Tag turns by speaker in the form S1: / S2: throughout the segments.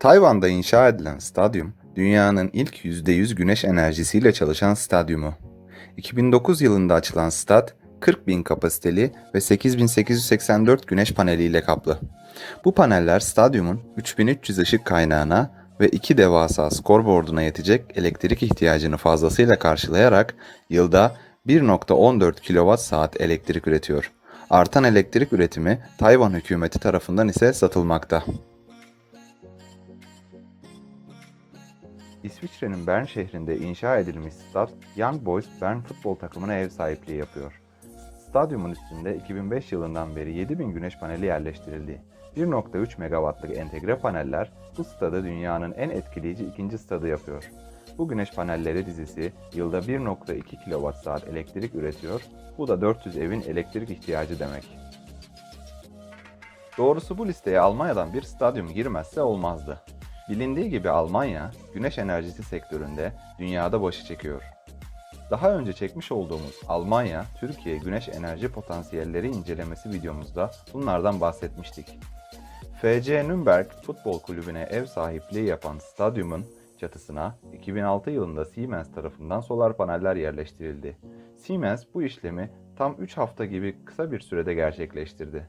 S1: Tayvan'da inşa edilen stadyum, dünyanın ilk %100 güneş enerjisiyle çalışan stadyumu. 2009 yılında açılan stat, 40 bin kapasiteli ve 8884 güneş paneliyle kaplı. Bu paneller stadyumun 3300 ışık kaynağına ve iki devasa skorboarduna yetecek elektrik ihtiyacını fazlasıyla karşılayarak yılda 1.14 kWh saat elektrik üretiyor. Artan elektrik üretimi Tayvan hükümeti tarafından ise satılmakta. İsviçre'nin Bern şehrinde inşa edilmiş stad, Young Boys Bern futbol takımına ev sahipliği yapıyor. Stadyumun üstünde 2005 yılından beri 7000 güneş paneli yerleştirildi. 1.3 megawattlık entegre paneller bu stadı dünyanın en etkileyici ikinci stadı yapıyor. Bu güneş panelleri dizisi yılda 1.2 kWh elektrik üretiyor, bu da 400 evin elektrik ihtiyacı demek. Doğrusu bu listeye Almanya'dan bir stadyum girmezse olmazdı. Bilindiği gibi Almanya, güneş enerjisi sektöründe dünyada başı çekiyor. Daha önce çekmiş olduğumuz Almanya, Türkiye güneş enerji potansiyelleri incelemesi videomuzda bunlardan bahsetmiştik. FC Nürnberg Futbol Kulübü'ne ev sahipliği yapan stadyumun çatısına 2006 yılında Siemens tarafından solar paneller yerleştirildi. Siemens bu işlemi tam 3 hafta gibi kısa bir sürede gerçekleştirdi.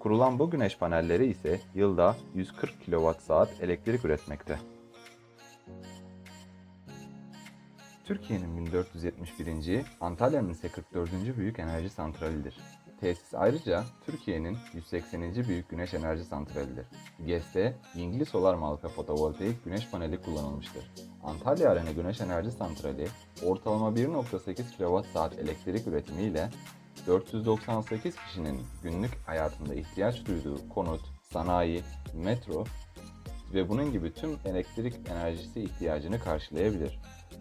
S1: Kurulan bu güneş panelleri ise yılda 140 kWh elektrik üretmekte. Türkiye'nin 1471. Antalya'nın ise 44. büyük enerji santralidir. Tesis ayrıca Türkiye'nin 180. büyük güneş enerji santralidir. GES'te Yingli Solar marka fotovoltaik güneş paneli kullanılmıştır. Antalya Arena Güneş Enerji Santrali ortalama 1.8 kWh elektrik üretimiyle 498 kişinin günlük hayatında ihtiyaç duyduğu konut, sanayi, metro ve bunun gibi tüm elektrik enerjisi ihtiyacını karşılayabilir.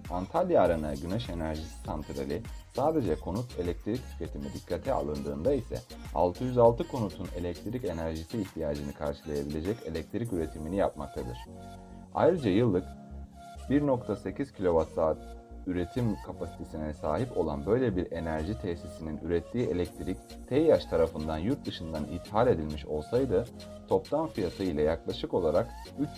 S1: Antalya Arena Güneş Enerjisi Santrali sadece konut elektrik tüketimi dikkate alındığında ise 606 konutun elektrik enerjisi ihtiyacını karşılayabilecek elektrik üretimini yapmaktadır. Ayrıca yıllık 1.8 kWh üretim kapasitesine sahip olan böyle bir enerji tesisinin ürettiği elektrik TİAŞ tarafından yurt dışından ithal edilmiş olsaydı toptan fiyatı ile yaklaşık olarak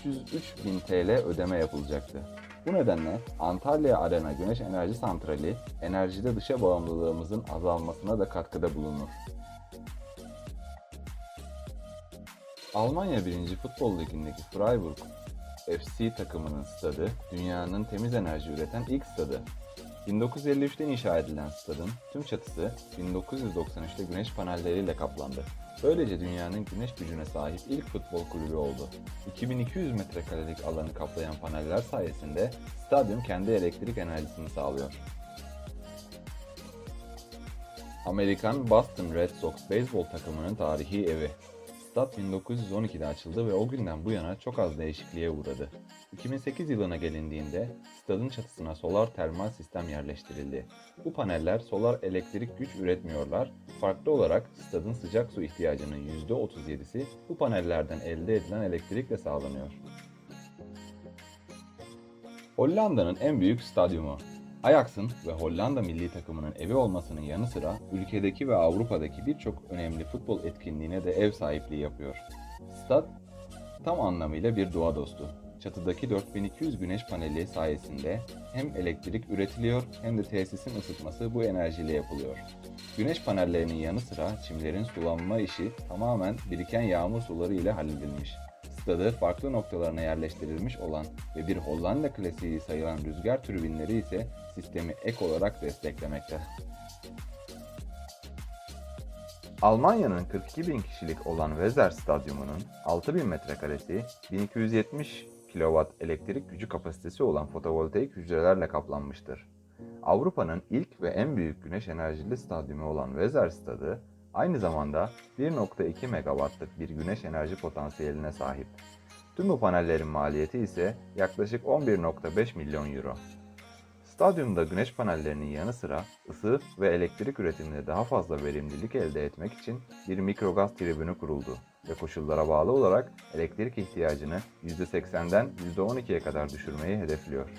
S1: 303 bin TL ödeme yapılacaktı. Bu nedenle Antalya Arena Güneş Enerji Santrali enerjide dışa bağımlılığımızın azalmasına da katkıda bulunur. Almanya 1. Futbol Ligi'ndeki Freiburg FC takımının stadı dünyanın temiz enerji üreten ilk stadı. 1953'te inşa edilen stadın tüm çatısı 1993'te güneş panelleriyle kaplandı. Böylece dünyanın güneş gücüne sahip ilk futbol kulübü oldu. 2200 metrekarelik alanı kaplayan paneller sayesinde stadyum kendi elektrik enerjisini sağlıyor. Amerikan Boston Red Sox beyzbol takımının tarihi evi. Stad 1912'de açıldı ve o günden bu yana çok az değişikliğe uğradı. 2008 yılına gelindiğinde stadın çatısına solar termal sistem yerleştirildi. Bu paneller solar elektrik güç üretmiyorlar. Farklı olarak stadın sıcak su ihtiyacının %37'si bu panellerden elde edilen elektrikle sağlanıyor. Hollanda'nın en büyük stadyumu. Ajax'ın ve Hollanda milli takımının evi olmasının yanı sıra ülkedeki ve Avrupa'daki birçok önemli futbol etkinliğine de ev sahipliği yapıyor. Stad tam anlamıyla bir doğa dostu. Çatıdaki 4200 güneş paneli sayesinde hem elektrik üretiliyor hem de tesisin ısıtması bu enerjiyle yapılıyor. Güneş panellerinin yanı sıra çimlerin sulanma işi tamamen biriken yağmur suları ile halledilmiş. Stadı farklı noktalarına yerleştirilmiş olan ve bir Hollanda klasiği sayılan rüzgar türbinleri ise sistemi ek olarak desteklemekte. Almanya'nın 42 bin kişilik olan Weser Stadyumu'nun 6000 metrekaresi 1270 kW elektrik gücü kapasitesi olan fotovoltaik hücrelerle kaplanmıştır. Avrupa'nın ilk ve en büyük güneş enerjili stadyumu olan Weser Stadı, aynı zamanda 1.2 megawattlık bir güneş enerji potansiyeline sahip. Tüm bu panellerin maliyeti ise yaklaşık 11.5 milyon euro. Stadyumda güneş panellerinin yanı sıra ısı ve elektrik üretiminde daha fazla verimlilik elde etmek için bir mikrogaz tribünü kuruldu ve koşullara bağlı olarak elektrik ihtiyacını %80'den %12'ye kadar düşürmeyi hedefliyor.